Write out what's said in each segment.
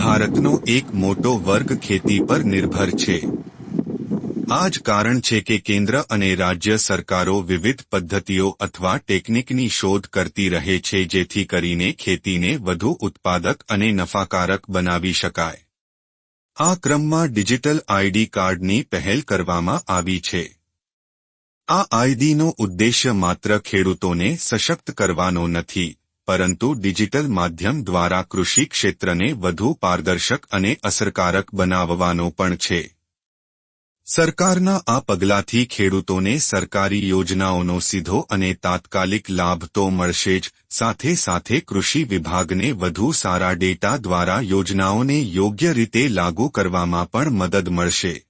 ભારતનો એક મોટો વર્ગ ખેતી પર નિર્ભર છે. આ જ કારણ છે કે કેન્દ્ર અને રાજ્ય સરકારો વિવિધ પદ્ધતિઓ અથવા ટેકનિકની શોધ કરતી રહે છે જેથી કરીને ખેતીને વધુ ઉત્પાદક અને નફાકારક બનાવી શકાય. આ ક્રમમાં ડિજિટલ આઈડી કાર્ડની પહેલ કરવામાં આવી છે. આ આઈડીનો ઉદ્દેશ્ય માત્ર ખેડૂતોને સશક્ત કરવાનો નથી પરંતુ ડિજિટલ માધ્યમ દ્વારા કૃષિ ક્ષેત્રને વધુ પારદર્શક અને અસરકારક બનાવવાનો પણ છે. સરકારના આ પગલાથી ખેડૂતોને સરકારી યોજનાઓનો સીધો અને તાત્કાલિક લાભ તો મળશે જ, સાથે સાથે કૃષિ વિભાગને વધુ સારા ડેટા દ્વારા યોજનાઓને યોગ્ય રીતે લાગુ કરવામાં પણ મદદ મળશે.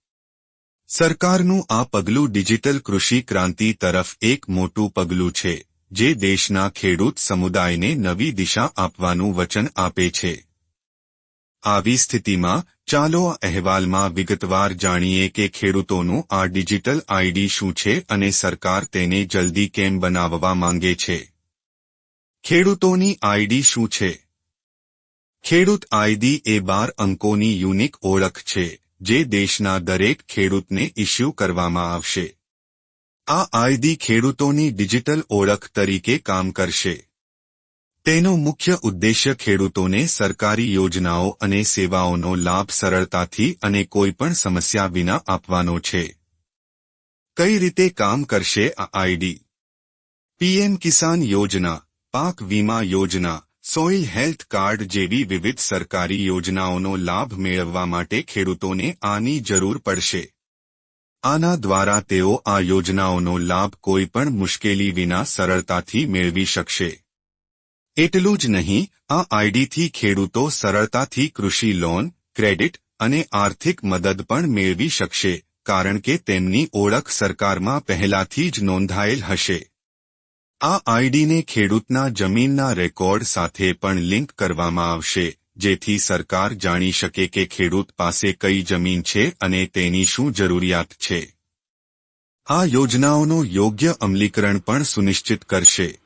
સરકારનું આ પગલું ડિજિટલ કૃષિ ક્રાંતિ તરફ એક મોટું પગલું છે. જે દેશના ખેડૂત સમુદાયને નવી દિશા આપવાનું વચન આપે છે. આવી સ્થિતિમાં ચાલો આ અહેવાલમાં વિગતવાર જાણીએ કે ખેડૂતોનું આ ડિજિટલ આઈડી શું છે અને સરકાર તેને જલ્દી કેમ બનાવવા માંગે છે. ખેડૂતોની આઈડી શું છે? ખેડૂત આઈડી એ બાર અંકોની યુનિક ઓળખ છે, જે દેશના દરેક ખેડૂતને ઇસ્યુ કરવામાં આવશે. આ આઈડી ખેડૂતોની ડિજિટલ ઓળખ તરીકે કામ કરશે. તેનો મુખ્ય ઉદ્દેશ્ય ખેડૂતોને સરકારી યોજનાઓ અને સેવાઓનો લાભ સરળતાથી અને કોઈપણ સમસ્યા વિના આપવાનો છે. કઈ રીતે કામ કરશે આ આઈડી? પીએમ કિસાન યોજના, પાક વીમા યોજના, સોઇલ હેલ્થ કાર્ડ જેવી વિવિધ સરકારી યોજનાઓનો લાભ મેળવવા માટે ખેડૂતોને આની જરૂર પડશે. આના દ્વારા તેઓ આ યોજનાઓનો લાભ કોઈપણ મુશ્કેલી વિના સરળતાથી મેળવી શકશે. એટલું જ નહીં, આ આઈડીથી ખેડૂતો સરળતાથી કૃષિ લોન, ક્રેડિટ અને આર્થિક મદદ પણ મેળવી શકશે, કારણ કે તેમની ઓળખ સરકારમાં પહેલાથી જ નોંધાયેલ હશે. આ આઈડીને ખેડૂતના જમીનના રેકોર્ડ સાથે પણ લિંક કરવામાં આવશે. જેથી સરકાર જાણી શકે કે ખેડૂત પાસે કઈ જમીન છે અને તેની શું જરૂરિયાત છે. આ યોજનાઓનું યોગ્ય અમલીકરણ પણ સુનિશ્ચિત કરશે.